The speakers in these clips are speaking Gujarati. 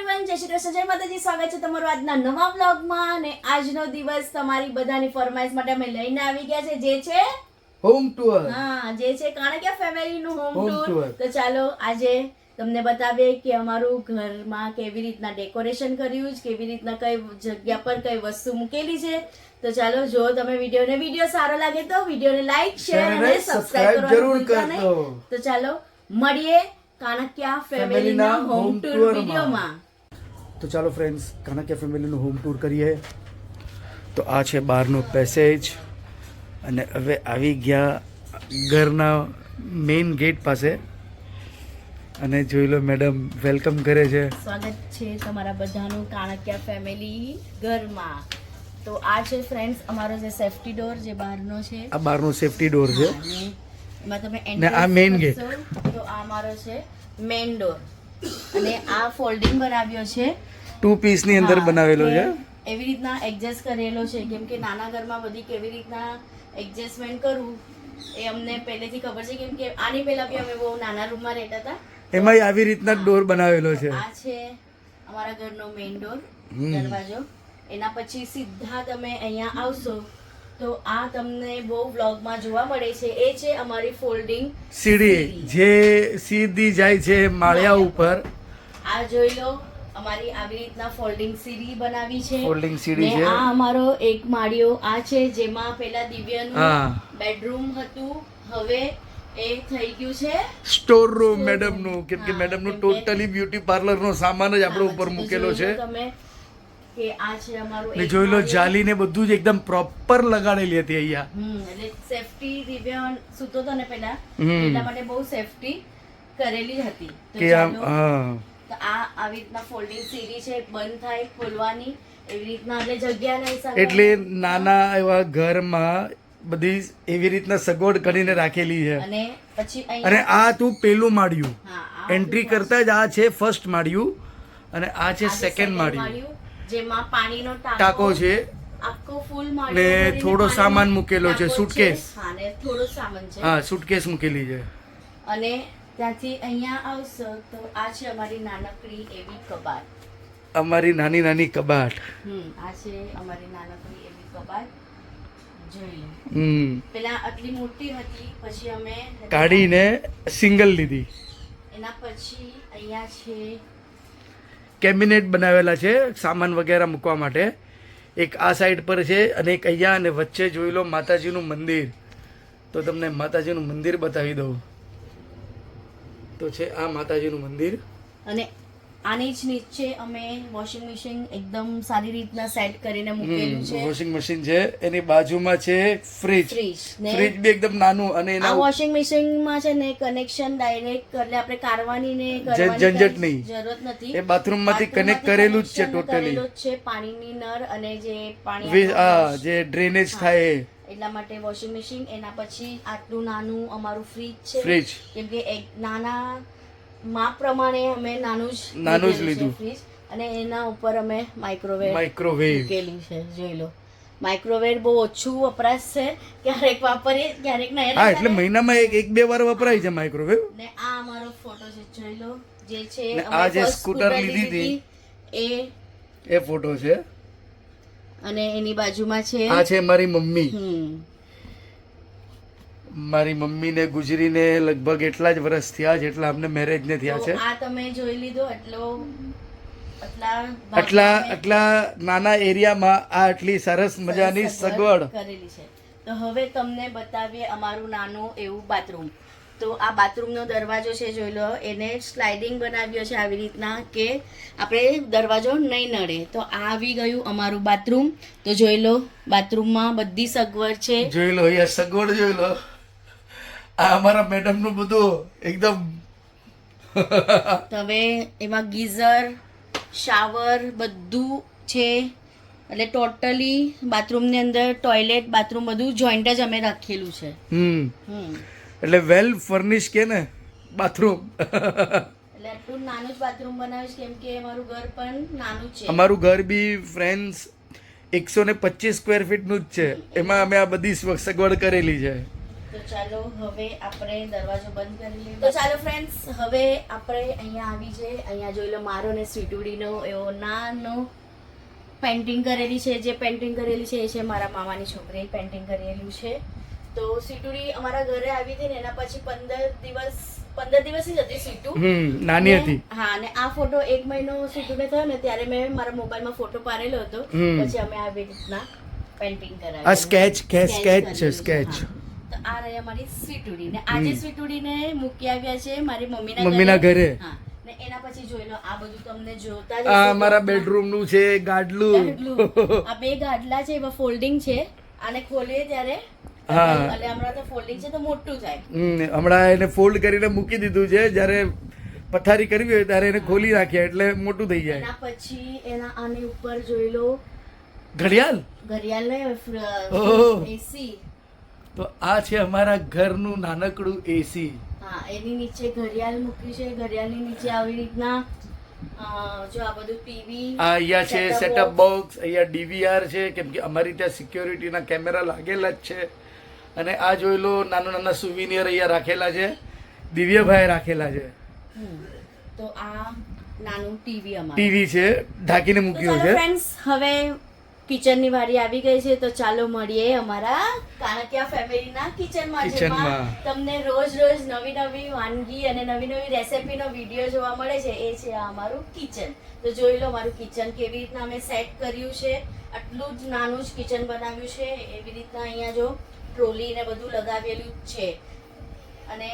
એવરીવન જય શ્રી કૃષ્ણ જય માતાજી સ્વાગત છે તમારું આજના નવા વ્લોગમાં અને આજનો દિવસ તમારી બધાની ફરમાઈશ માટે અમે લઈને આવી ગયા છે. જે છે? હોમ ટુર હા જે છે કાણકિયા ફેમિલીનું હોમ Home ટૂર tour. તો ચાલો આજે તમને બતાવીએ કે અમારું ઘરમાં કેવી રીતના ડેકોરેશન કર્યું છે કેવી રીતના કઈ જગ્યા પર કઈ વસ્તુ મૂકેલી છે. તો ચાલો જો તમે વિડીયોને વીડિયો સારો લાગે તો વિડીયોને લાઈક શેર અને સબસ્ક્રાઇબ જરૂર કરજો. તો ચાલો મળીએ કાણક્યા ફેમિલીના હોમ ટુર ટૂર વિડીયોમાં. તો ચાલો ફ્રેન્ડ્સ કાનાકિયા ફેમિલીનું હોમ ટૂર કરીએ. તો આ છે બહારનો પેસેજ અને હવે આવી ગયા ઘરના મેઇન ગેટ પાસે. અને જોઈ લો મેડમ વેલકમ કરે છે. સ્વાગત છે તમારા બધાનું કાણક્યા ફેમિલી ઘરમાં. તો આ છે ફ્રેન્ડ્સ અમારો જે સેફટી ડોર જે બહારનો છે. આ બહારનો સેફટી ડોર છે. એમાં તમે આ મેઇન ગેટ. તો આ અમારો છે મેઇન ડોર અને આ ફોલ્ડિંગ બનાવ્યો છે. ટુ પીસની અંદર બનાવેલો છે. એવી રીતના એડજસ્ટ કરેલો છે. કેમ કે નાના ઘરમાં બધી કેવી રીતના એડજસ્ટમેન્ટ કરવું એ અમને પહેલેથી ખબર છે. કેમ કે આની પહેલા બી અમે બહુ નાના રૂમમાં રહેતા હતા. એમાં આવી રીતના ડોર બનાવેલો છે. આ છે અમારા ઘરનો મેઇન ડોર. દરવાજો. એના પછી સીધા તમે અહીંયા આવશો. તો આ તમને બહુ વ્લોગમાં જોવા મળે છે. એ છે અમારી ફોલ્ડિંગ સીડી જે સીધી જાય છે માળિયા ઉપર. આ જોઈ લો અમારી આવી રીતના ફોલ્ડિંગ સીડી બનાવી છે. ફોલ્ડિંગ સીડી છે. આ અમારો એક માળિયો આ છે જેમાં પેલા દિવ્યનું બેડરૂમ હતું. હવે એ થઈ ગયું છે. સ્ટોર રૂમ મેડમનું કેમ કે મેડમનું ટોટલી બ્યુટી પાર્લર નો સામાન જ આપણો ઉપર મૂકેલો છે. તમે. કે આ છે અમારું ને જોઈ લો. જાલીને બધું જ એકદમ પ્રોપર લગાડેલી હતી અહીંયા. હમ એટલે સેફટી દિવ્યા સૂતો તો ને પેલા એટલા માટે બહુ સેફટી કરેલી હતી. કે આ આવી રીતના ફોલ્ડિંગ સીડી છે બંધ થાય ખોલવાની એવી રીતના એટલે જગ્યાના હિસાબે એટલે નાના એવા ઘરમાં બધી એવી રીતના સગવડ કરીને રાખેલી છે. અને પછી અને આ તું પેલું માળ્યું. એન્ટ્રી કરતા જ આ છે ફર્સ્ટ માળ્યું અને આ છે સેકન્ડ માળિયું, જેમાં પાણીનો ટાંકો છે આખો ફૂલ ને થોડો સામાન મૂકેલો છે, સુટકેસ. હા ને થોડો સામાન છે. હા સુટકેસ મૂકેલી છે. અને ત્યાંથી અહીંયા આવશો તો આ છે અમારી નાનકડી એવી કબાટ. અમારી નાની નાની કબાટ. આ છે અમારી નાનકડી એવી કબાટ. જોઈ પેલા આટલી મોટી હતી પછી અમે કાઢીને સિંગલ લીધી. એના પછી અહીંયા છે કેબિનેટ બનાવેલા છે, સામાન વગેરે મૂકવા માટે. એક આ સાઈડ પર છે અને એક અહીંયા અને વચ્ચે જોઈ લો માતાજીનું મંદિર. તો તમને માતાજીનું મંદિર બતાવી દઉં. તો છે આ માતાજીનું મંદિર. અને આની જ નીચે અમે વોશિંગ મશીન એકદમ સારી રીતના સેટ કરીને મૂકેલું છે. વોશિંગ મશીન છે એની બાજુમાં છે ફ્રીજ ફ્રીજ બી એકદમ નાનું અને આ એના વોશિંગ મશીનમાં છે ને કનેક્શન ડાયરેક્ટ એટલે આપણે કારવાની ને કરવાની ઝંઝટ નહીં. જરૂરત નથી. એ બાથરૂમમાંથી કનેક્ટ કરેલું જ છે ટોટલી છે પાણીની નળ અને જે પાણી આ જે ડ્રેનેજ થાય એટલા માટે વોશિંગ મશીન એના પછી આટલું નાનું અમારું ફ્રીજ છે. ફ્રીજ કેમ કે એક નાના માપ પ્રમાણે અમે નાનું જ નાનું જ લીધું. ફ્રીજ અને એના ઉપર અમે માઇક્રોવેવ માઇક્રોવેવ મૂકેલી છે. જોઈ લો. માઇક્રોવેવ બહુ ઓછું વપરાશ છે. ક્યારેક વાપરીએ ક્યારેક ના હા એટલે મહિનામાં એક એક બે વાર વપરાય છે માઇક્રોવેવ ને આ અમારો ફોટો છે જોઈ લો. જે છે આ જે સ્કૂટર લીધી હતી, એ એ ફોટો છે. અને એની બાજુમાં છે આ છે મારી મમ્મી. હમ. મારી મમ્મીને ગુજરીને લગભગ એટલા જ વર્ષ થયા જેટલા અમને મેરેજ ને થયા છે. આ તમે જોઈ લીધો એટલો આટલા આટલા નાના એરિયામાં આ આટલી સરસ મજાની સગવડ કરેલી છે. તો હવે તમને બતાવીએ અમારું નાનું એવું બાથરૂમ તો આ બાથરૂમનો દરવાજો છે જોઈ લો એને સ્લાઇડિંગ બનાવ્યો છે આવી રીતના કે આપણે દરવાજો નહીં નડે. તો આ આવી ગયું અમારું બાથરૂમ તો જોઈ લો બાથરૂમમાં બધી સગવડ છે. જોઈ લો અહીંયા સગવડ જોઈ લો. આ અમારા મેડમનું બધું એકદમ તમે હવે એમાં ગીઝર શાવર બધું છે. એટલે ટોટલી બાથરૂમની અંદર ટોયલેટ બાથરૂમ બધું જોઈન્ટ જ અમે રાખેલું છે. હમ. હમ. એટલે વેલ ફર્નિશ કે ને બાથરૂમ. એટલે આટલું નાનું જ બાથરૂમ બનાવીશ કેમ કે અમારું ઘર પણ નાનું છે. અમારું ઘર બી ફ્રેન્ડ્સ એકસો ને પચીસ સ્ક્વેર ફીટનું જ છે. એમાં અમે આ બધી સગવડ કરેલી છે. તો ચાલો હવે આપણે દરવાજો બંધ કરી લઈએ. તો ચાલો ફ્રેન્ડ્સ હવે આપણે અહીંયા આવી જઈએ. અહીંયા જોઈ લો મારો ને સ્વીટુડીનો એવો નાનો પેન્ટિંગ કરેલી છે જે પેન્ટિંગ કરેલી છે એ છે મારા મામાની છોકરીએ પેન્ટિંગ કરેલું છે. તો સીટુડી અમારા ઘરે આવી હતી ને એના પછી પંદર દિવસ પંદર દિવસ જ હતી સીટુ નાની હતી. હા અને આ ફોટો એક મહિનો સીટુને થયો ને ત્યારે મેં મારા મોબાઈલમાં ફોટો પાડેલો હતો. પછી અમે આવી રીતના પેન્ટિંગ કરાવી આ સ્કેચ સ્કેચ છે, sketch. આ રહી અમારી સ્વીટુડી. ને આજે સ્વીટુડીને મૂકી આવ્યા છે મારી મમ્મીના મમ્મીના ઘરે. હા. ને એના પછી જોઈ લો આ બધું તમને જોતા આ હશો. મારા બેડરૂમનું છે ગાડલું. આ બે ગાડલા છે એમાં ફોલ્ડિંગ છે. આને ખોલીએ ત્યારે. હા. એટલે હમણાં તો ફોલ્ડિંગ છે તો મોટું થાય. હમણાં એને ફોલ્ડ કરીને મૂકી દીધું છે. જ્યારે પથારી કરવી હોય ત્યારે એને ખોલી નાખ્યા એટલે મોટું થઈ જાય. એના પછી એના આની ઉપર જોઈ લો. ઘડિયાળ? ઘડિયાળ. ને એસી. તો આ છે અમારા ઘરનું નાનકડું એસી હા એની નીચે ઘડિયાળ મૂકી છે. ઘડિયાળની નીચે આવી રીતના જો આ બધું ટીવી આ અહીંયા છે સેટઅપ બોક્સ અહીંયા ડીવીઆર છે કેમ કે અમારી ત્યાં સિક્યોરિટીના કેમેરા લાગેલા જ છે. અને આ જોઈ લો નાના નાના સુવિનિયર અહીંયા રાખેલા છે. દિવ્યભાઈ રાખેલા છે. તો આ નાનું ટીવી અમારું. ટીવી છે ઢાંકીને મૂક્યું મૂક્યો છે. ફ્રેન્ડ્સ હવે કિચનની વારી આવી ગઈ છે તો ચાલો મળીએ અમારા કાણકિયા ફેમિલીના કિચનમાં જેમાં તમને રોજ રોજ નવી નવી વાનગી અને નવી નવી રેસિપીનો વીડિયો જોવા મળે છે. એ છે આ અમારું કિચન. તો જોઈ લો અમારું કિચન કેવી રીતના અમે સેટ કર્યું છે. આટલું જ નાનું જ કિચન બનાવ્યું છે. એવી રીતના અહીંયા જો ટ્રોલી ને બધું લગાવેલું છે. અને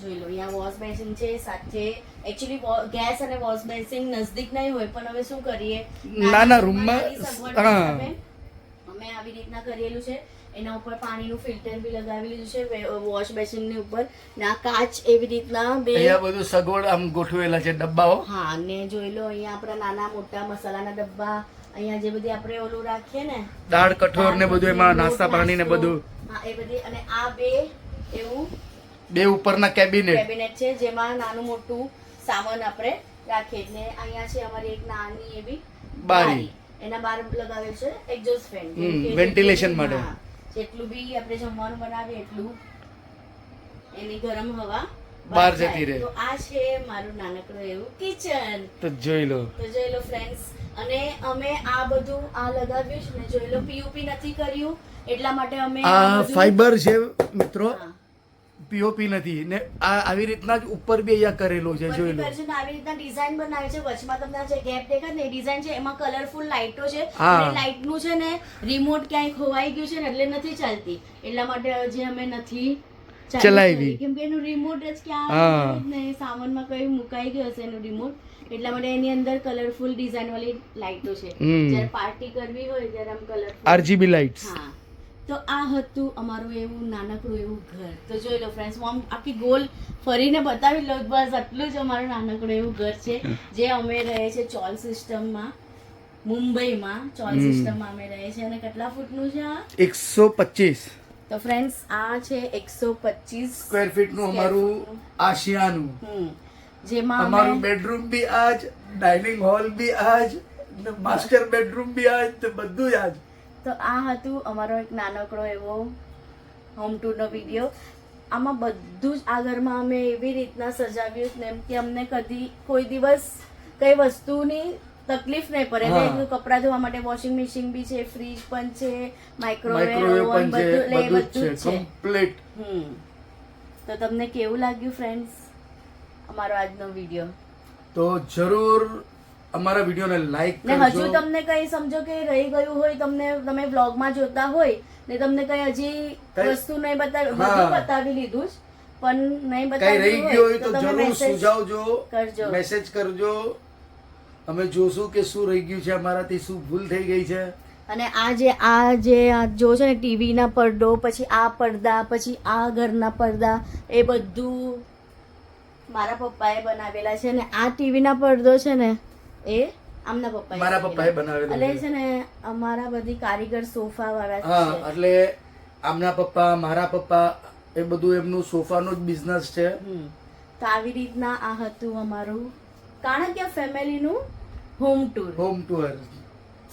જોઈ લો અહીંયા વોશ બેસિન છે. સાથે એકચ્યુઅલી ગેસ અને વોશ બેસિંગ નજદીક નહીં હોય પણ હવે શું કરીએ? નાના રૂમમાં, હા. અમે. આવી રીતના કરેલું છે. એના ઉપર પાણીનું ફિલ્ટર બી લગાવી લીધું છે વોશ બેસિનની ઉપર. ના કાચ એવી રીતના બે અહીંયા બધું સગવડ આમ ગોઠવેલા છે ડબ્બાઓ. હા અને જોઈ લો અહીંયા આપણા નાના મોટા મસાલાના ડબ્બા અહીંયા જે બધી આપણે ઓલું રાખીએ ને. દાળ કઠોર ને બધું એમાં નાસ્તા પાણી ને બધું. હા એ બધી. અને આ બે એવું બે ઉપરના કેબિનેટ. કેબિનેટ છે જેમાં નાનું મોટું સામાન આપણે રાખીએ. એટલે અહીંયા છે અમારી એક નાની એવી બારી. એના બાર લગાવેલ છે એક્ઝોસ્ટ ફેન. વેન્ટિલેશન માટે. જેટલું બી આપણે જમવાનું બનાવીએ એટલું એની ગરમ હવા બહાર જતી રહે. તો આ છે મારું નાનકડું એવું કિચન. તો જોઈ લો. તો જોઈ લો ફ્રેન્ડ્સ અને અમે આ બધું આ લગાવ્યું છે ને જોઈ લો પીયુપી નથી કર્યું. એટલા માટે અમે આ ફાઈબર છે મિત્રો. પીઓપી નથી. ને આ આવી રીતના જ ઉપર બી અહીંયા કરેલું છે જોઈ લો. આવી રીતના ડિઝાઇન બનાવી છે. વચમાં તમને જે ગેપ દેખાય ને ડિઝાઇન છે એમાં કલરફુલ લાઇટો છે. અને અને લાઇટનું છે ને રિમોટ ક્યાંય ખોવાઈ ગયું છે ને એટલે નથી ચાલતી. એટલા માટે હજી અમે નથી ચાલુ ચલાવી. કેમ કે એનું રિમોટ જ ક્યાં ને સામાનમાં કઈ મુકાઈ ગયો હશે એનું રિમોટ એટલા માટે એની અંદર કલરફુલ ડિઝાઇન વાળી લાઇટો છે. જ્યારે પાર્ટી કરવી હોય ત્યારે આમ કલરફુલ આરજીબી લાઇટ્સ હા. તો આ હતું અમારું એવું નાનકડું એવું ઘર. તો જોઈ લો ફ્રેન્ડ્સ હું આમ આખી ગોલ ફરીને બતાવી લો બસ આટલું જ અમારું નાનકડું એવું ઘર છે જે અમે રહે છે ચોલ સિસ્ટમમાં મુંબઈમાં ચોલ. સિસ્ટમમાં અમે રહે છે. અને કેટલા ફૂટનું છે આ? એકસો પચીસ. તો ફ્રેન્ડ્સ આ છે એકસો પચીસ સ્ક્વેર ફીટનું અમારું આશિયાનું. જેમાં અમારું બેડરૂમ બી આજ ડાઇનિંગ હોલ બી આજ માસ્ટર બેડરૂમ બી આજ તો બધું જ આજ. તો આ હતું અમારો એક નાનકડો એવો હોમ ટૂરનો વીડિયો આમાં બધું જ આ ઘરમાં અમે એવી રીતના સજાવ્યું ને એમ કે અમને કદી કોઈ દિવસ કઈ વસ્તુની તકલીફ નહીં પડે. એટલે કપડાં ધોવા માટે વોશિંગ મશીન બી છે ફ્રીજ પણ છે માઇક્રોવેવ ઓવન બધું એટલે બધું છે કમ્પ્લીટ હમ. તો તમને કેવું લાગ્યું ફ્રેન્ડ્સ અમારો આજનો વીડિયો તો જરૂર અમારા વિડીયોને લાઈક ને હજુ તમને કઈ સમજો કે રહી ગયું હોય તમને તમે વ્લોગમાં જોતા હોય ને તમને કઈ હજી વસ્તુ નહીં બતાવી. બતાવી લીધું જ પણ નહીં બતાવી રહી ગયું હોય તો જરૂર સુજાવજો કરજો. મેસેજ કરજો અમે જોશું કે શું રહી ગયું છે અમારાથી શું ભૂલ થઈ ગઈ છે અને આ જે આ જે આ જો છે ને ટીવી ના પડદો પછી આ પડદા પછી આ ઘરના પડદા એ બધું મારા પપ્પાએ બનાવેલા છે ને આ ટીવી ના પડદો છે ને એ આમના પપ્પા મારા. પપ્પાએ બનાવેલું એટલે છે. ને અમારા બધી કારીગર સોફા વાળા હા એટલે આમના પપ્પા મારા પપ્પા એ બધું એમનું સોફાનો જ બિઝનેસ છે. તો આવી રીતના આ હતું અમારું કાણકિયા ફેમિલીનું હોમ ટૂર હોમ ટૂર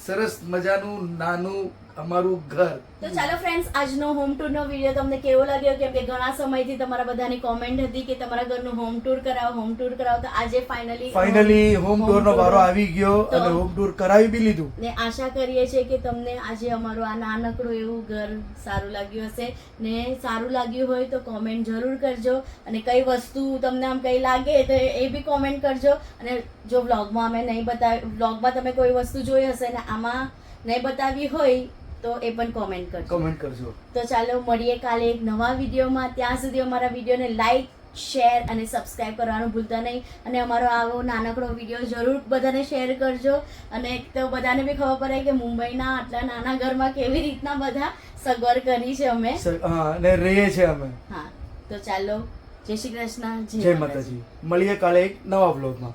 સરસ મજાનું નાનું અમારું ઘર. તો ચાલો ફ્રેન્ડ્સ આજનો હોમ ટૂર નો વીડિયો તમને કેવો લાગ્યો? કેમ કે ઘણા સમયથી તમારા બધાની કોમેન્ટ હતી કે તમારા ઘરનું હોમ ટૂર કરાવો હોમ ટૂર કરાવો. તો આજે ફાઇનલી ફાઇનલી હોમ ટૂર નો વારો આવી ગયો અને હોમ ટૂર કરાવી બી લીધું. ને આશા કરીએ છીએ કે તમને આજે અમારું આ નાનકડું એવું ઘર સારું લાગ્યું હશે. ને સારું લાગ્યું હોય તો કોમેન્ટ જરૂર કરજો અને કઈ વસ્તુ તમને આમ કઈ લાગે તો એ બી કોમેન્ટ કરજો. અને જો વ્લોગમાં અમે નહીં બતાવી વ્લોગમાં તમે કોઈ વસ્તુ જોઈ હશે ને આમાં નહીં બતાવી હોય તો એ પણ કોમેન્ટ કરજો. કોમેન્ટ કરજો. તો ચાલો મળીએ કાલે એક નવા વિડીયોમાં. ત્યાં સુધી અમારા વિડીયોને લાઈક શેર અને સબસ્ક્રાઇબ કરવાનું ભૂલતા નહીં. અને અમારો આવો નાનકડો વીડિયો જરૂર બધાને શેર કરજો. અને તો બધાને બી ખબર પડે કે મુંબઈના આટલા નાના ઘરમાં કેવી રીતના બધા સગવડ કરી છે અમે. અને રહીએ છે અમે. હા તો ચાલો. જય શ્રી કૃષ્ણ. જય માતાજી. મળીએ કાલે એક નવા બ્લોગમાં